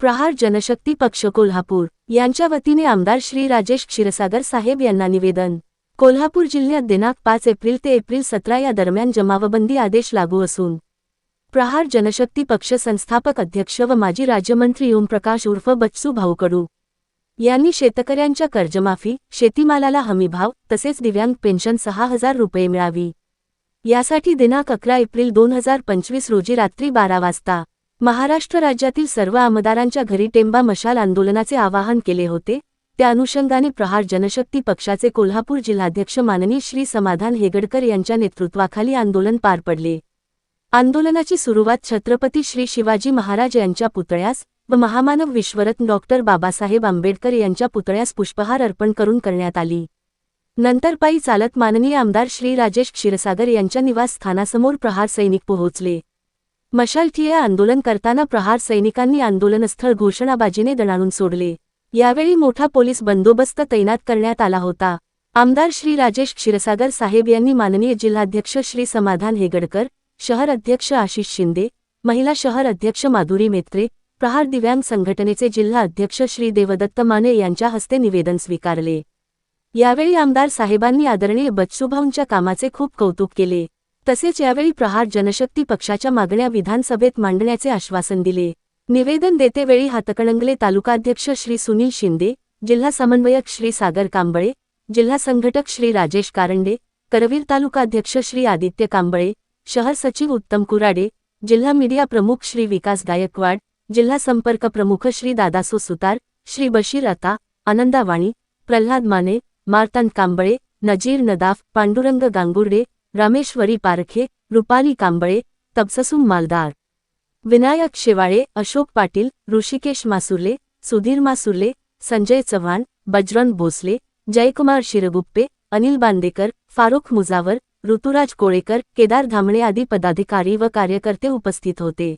प्रहार जनशक्ती पक्ष कोल्हापूर. यांच्या वतीने आमदार श्री राजेश क्षीरसागर साहेब यांना निवेदन. कोल्हापूर जिल्ह्यात दिनांक पाच एप्रिल ते एप्रिल सतरा या दरम्यान जमावबंदी आदेश लागू असून प्रहार जनशक्ती पक्ष संस्थापक अध्यक्ष व माजी राज्यमंत्री ओमप्रकाश उर्फ बच्चू भाऊ कडू यांनी शेतकऱ्यांच्या कर्जमाफी शेतीमालाला हमीभाव तसेच दिव्यांग पेन्शन सहा हजार रुपये मिळावी. यासाठी दिनांक अकरा एप्रिल दोन हजार पंचवीस रोजी रात्री बारा वाजता महाराष्ट्र राज्यातील सर्व आमदारांच्या घरी टेंबा मशाल आंदोलनाचे आवाहन केले होते. त्या अनुषंगाने प्रहार जनशक्ती पक्षाचे कोल्हापूर जिल्हाध्यक्ष माननीय श्री समाधान हेगडकर यांच्या नेतृत्वाखाली आंदोलन पार पडले. आंदोलनाची सुरुवात छत्रपती श्री शिवाजी महाराज यांच्या पुतळ्यास व महामानव विश्वरत्न डॉक्टर बाबासाहेब आंबेडकर यांच्या पुतळ्यास पुष्पहार अर्पण करून करण्यात आली. नंतर पायी चालत माननीय आमदार श्री राजेश क्षीरसागर यांच्या निवासस्थानासमोर प्रहार सैनिक पोहोचले. मशाल आंदोलन करताना प्रहार सैनिकांनी आंदोलनस्थळ घोषणाबाजीने दणाणून सोडले. यावेळी मोठा पोलीस बंदोबस्त तैनात करण्यात आला होता. आमदार श्री राजेश क्षीरसागर साहेब यांनी माननीय जिल्हाध्यक्ष श्री समाधान हेगडकर शहर अध्यक्ष आशिष शिंदे महिला शहर अध्यक्ष माधुरी मेत्रे प्रहार दिव्यांग संघटनेचे जिल्हा अध्यक्ष श्री देवदत्त माने यांच्या हस्ते निवेदन स्वीकारले. यावेळी आमदार साहेबांनी आदरणीय बच्चूभाऊंच्या कामाचे खूप कौतुक केले. तसेच यावेळी प्रहार जनशक्ती पक्षाच्या मागण्या विधानसभेत मांडण्याचे आश्वासन दिले. निवेदन देतेवेळी हातकणंगले तालुकाध्यक्ष श्री सुनील शिंदे जिल्हा समन्वयक श्री सागर कांबळे जिल्हा संघटक श्री राजेश कारंडे करवीर तालुकाध्यक्ष श्री आदित्य कांबळे शहर सचिव उत्तम कुराडे जिल्हा मीडिया प्रमुख श्री विकास गायकवाड जिल्हा संपर्क प्रमुख श्री दादासो सुतार श्री बशीर अता आनंदावाणी प्रल्हाद माने मार्तंड कांबळे नजीर नदाफ पांडुरंग गांगुर्डे रामेश्वरी पारखे रुपाली कांबळे तपससुम मालदार. विनायक शेवाळे अशोक पाटील ऋषिकेश मासुर्ले सुधीर मासुर्ले संजय चव्हाण बजरंग भोसले जयकुमार शिरगुप्पे अनिल बांदेकर फारुख मुजावर ऋतुराज कोळेकर केदार धामणे आदी पदाधिकारी व कार्यकर्ते उपस्थित होते.